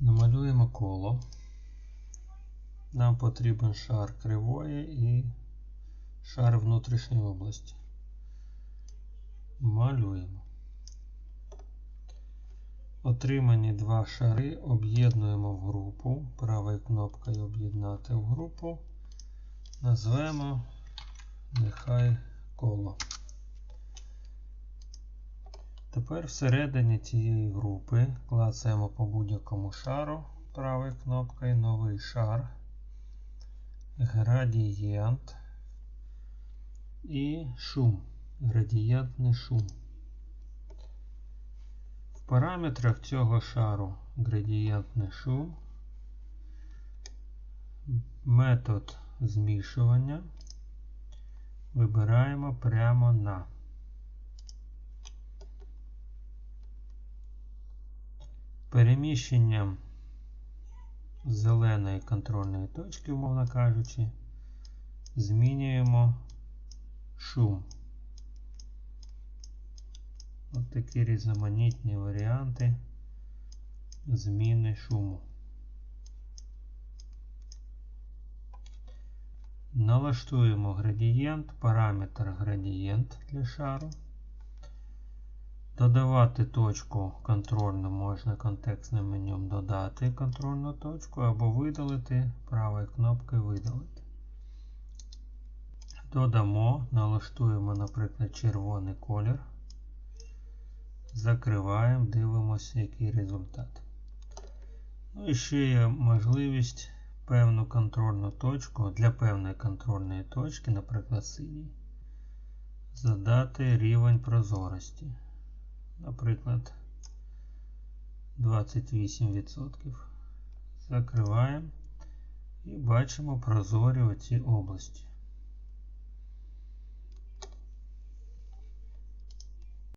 Намалюємо коло. Нам потрібен шар кривої і шар внутрішньої області. Малюємо. Отримані два шари об'єднуємо в групу. Правою кнопкою об'єднати в групу. Назвемо нехай коло. Тепер всередині цієї групи клацаємо по будь-якому шару правою кнопкою новий шар, градієнт і шум. Градієнтний шум. В параметрах цього шару градієнтний шум, метод змішування вибираємо прямо на. Переміщенням зеленої контрольної точки, умовно кажучи, змінюємо шум. Ось такі різноманітні варіанти зміни шуму. Налаштуємо градієнт, параметр градієнт для шару. Додавати точку контрольну можна контекстним меню додати контрольну точку або видалити правою кнопкою видалити. Додамо, налаштуємо, наприклад, червоний колір. Закриваємо, дивимося, який результат. Ну і ще є можливість певну контрольну точку для певної контрольної точки, наприклад, синій, задати рівень прозорості. Наприклад, 28%. Закриваємо і бачимо прозорі оці області.